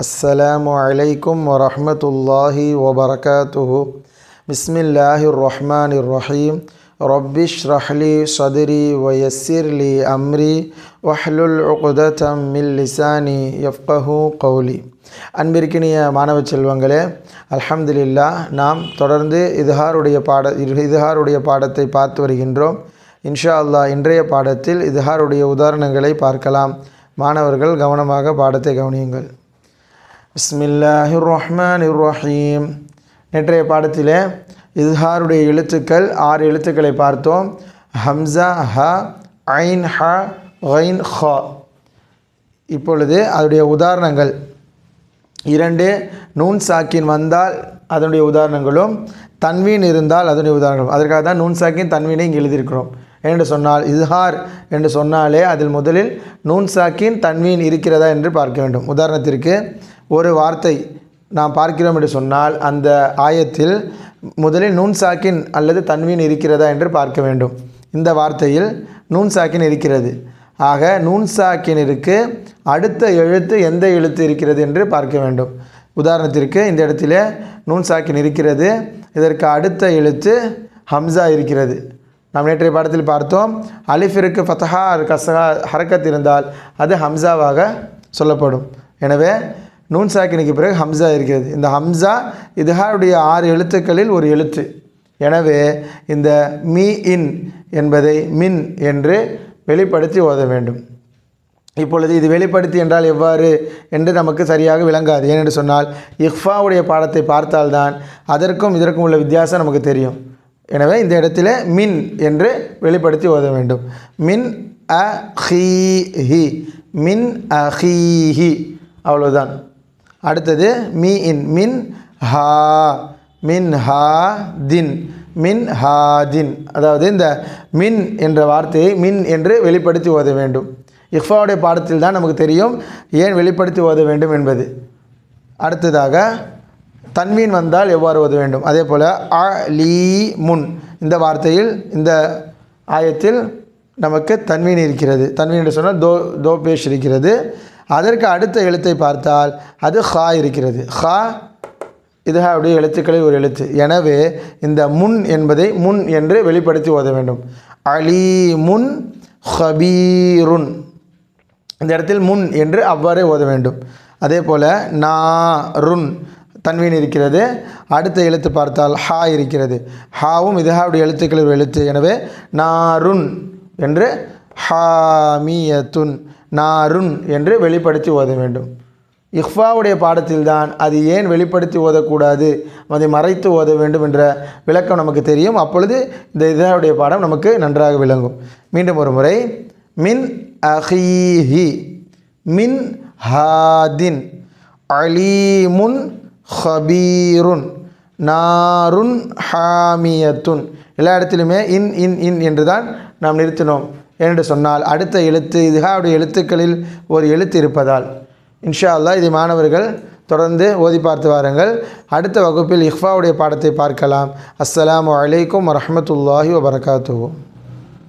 السلام عليكم ورحمة الله وبركاته بسم الله الرحمن الرحيم رب اشرح لي صدري ويسر لي أمري واحلل عقدة من لساني يفقه قولي அன்பிற்கினிய மாணவ செல்வங்களே அல்ஹம்துலில்லா நாம் தொடர்ந்து இதுஹாருடைய பாட இதுஹாருடைய பாடத்தை பார்த்து வருகின்றோம் இன்ஷா அல்லாஹ் இன்றைய பாடத்தில் இதுஹாருடைய உதாரணங்களை பார்க்கலாம் மாணவர்கள் கவனமாக பாடத்தை கவனியுங்கள் பிஸ்மில்லாஹி ரஹ்மான் ரஹீம் நேற்றைய பாடத்திலே இஸ்ஹாருடைய எழுத்துக்கள் ஆறு எழுத்துக்களை பார்த்தோம். ஹம்சா ஹ ஐன் ஹ ஐன் ஹ. இப்பொழுது அதனுடைய உதாரணங்கள். இரண்டு நூன் சாக்கின் வந்தால் அதனுடைய உதாரணங்களும் தன்வீன் இருந்தால் அதனுடைய உதாரணங்களும். அதற்காக தான் நூன் சாக்கின் தன்வீனை இங்கே எழுதியிருக்கிறோம். என்று சொன்னால் இஸ்ஹார் என்று சொன்னாலே அதில் முதலில் நூன் சாக்கின் தன்வீன் இருக்கிறதா என்று பார்க்க வேண்டும். உதாரணத்திற்கு ஒரு வார்த்தை நாம் பார்க்கிறோம் என்று சொன்னால் அந்த ஆயத்தில் முதலில் நூன் சாக்கின் அல்லது தன்வீன் இருக்கிறதா என்று பார்க்க வேண்டும். இந்த வார்த்தையில் நூன் சாக்கின் இருக்கிறது. ஆக நூன் சாக்கினிற்கு அடுத்த எழுத்து எந்த எழுத்து இருக்கிறது என்று பார்க்க வேண்டும். உதாரணத்திற்கு இந்த இடத்துல நூன் சாக்கின் இருக்கிறது. இதற்கு அடுத்த எழுத்து ஹம்சா இருக்கிறது. நாம் நேற்றைய பாடத்தில் பார்த்தோம். அலிஃபிற்கு ஃபத்தஹா கசஹா ஹரக்கத் இருந்தால் அது ஹம்சாவாக சொல்லப்படும். எனவே நூன் சாக்கினுக்கு பிறகு ஹம்சா இருக்கிறது. இந்த ஹம்சா இதுஹாருடைய ஆறு எழுத்துக்களில் ஒரு எழுத்து. எனவே இந்த மீ இன் என்பதை மின் என்று வெளிப்படுத்தி ஓத வேண்டும். இப்பொழுது இது வெளிப்படுத்தி என்றால் எவ்வாறு என்று நமக்கு சரியாக விளங்காது. ஏனென்று சொன்னால் இஃபாவுடைய பாடத்தை பார்த்தால்தான் அதற்கும் இதற்கும் உள்ள வித்தியாசம் நமக்கு தெரியும். எனவே இந்த இடத்துல மின் என்று வெளிப்படுத்தி ஓத வேண்டும். மின் அ ஹி மின் அஹீஹி. அவ்வளோதான் அடுத்தது மீ இன் மின் ஹா மின் ஹா தின் மின் ஹா தின். அதாவது இந்த மின் என்ற வார்த்தையை மின் என்று வெளிப்படுத்தி ஓத வேண்டும். இஃபாவுடைய பாடத்தில் தான் நமக்கு தெரியும் ஏன் வெளிப்படுத்தி ஓத வேண்டும் என்பது. அடுத்ததாக தன்மீன் வந்தால் எவ்வாறு ஓத வேண்டும்? அதே போல் அ லீ முன். இந்த வார்த்தையில் இந்த ஆயத்தில் நமக்கு தன்மீன் இருக்கிறது. தன்மீன் என்று சொன்னால் தோ தோ பேஷ் இருக்கிறது. அதற்கு அடுத்த எழுத்தை பார்த்தால் அது ஹா இருக்கிறது. ஹா இது அப்படியே எழுத்துக்களில் ஒரு எழுத்து. எனவே இந்த முன் என்பதை முன் என்று வெளிப்படுத்தி ஓத வேண்டும். அலி முன் ஹபீருன். இந்த இடத்தில் முன் என்று அவ்வாறே ஓத வேண்டும். அதே போல் நா ருன் தன்வீன் இருக்கிறது. அடுத்த எழுத்து பார்த்தால் ஹா இருக்கிறது. ஹாவும் இதுஹாவுடைய எழுத்துக்களில் ஒரு எழுத்து. எனவே நாருன் என்று ஹாமியத்துன் நாருன் என்று வெளிப்படுத்தி ஓத வேண்டும். இஃபாவுடைய பாடத்தில்தான் அது ஏன் வெளிப்படுத்தி ஓதக்கூடாது? அதை மறைத்து ஓத வேண்டும் என்ற விளக்கம் நமக்கு தெரியும். அப்பொழுது இந்த இதாவுடைய பாடம் நமக்கு நன்றாக விளங்கும். மீண்டும் ஒரு முறை. மின் அஹீஹி மின் ஹாதின் அலீமுன் ஹபீருன் நாருன் ஹாமியத்துன். எல்லா இடத்திலுமே இன் இன் இன் என்று தான் நாம் நிறுத்தினோம். என்று சொன்னால் அடுத்த எழுத்து இதுகாவுடைய எழுத்துக்களில் ஒரு எழுத்து இருப்பதால். இன்ஷா அல்லாஹ் இதை மாணவர்கள் தொடர்ந்து ஓதி பார்த்து வாருங்கள். அடுத்த வகுப்பில் இஃபாவுடைய பாடத்தை பார்க்கலாம். அஸ்லாம் வலைக்கம் வரமத்துல்லாஹி வபரகாத்துவோம்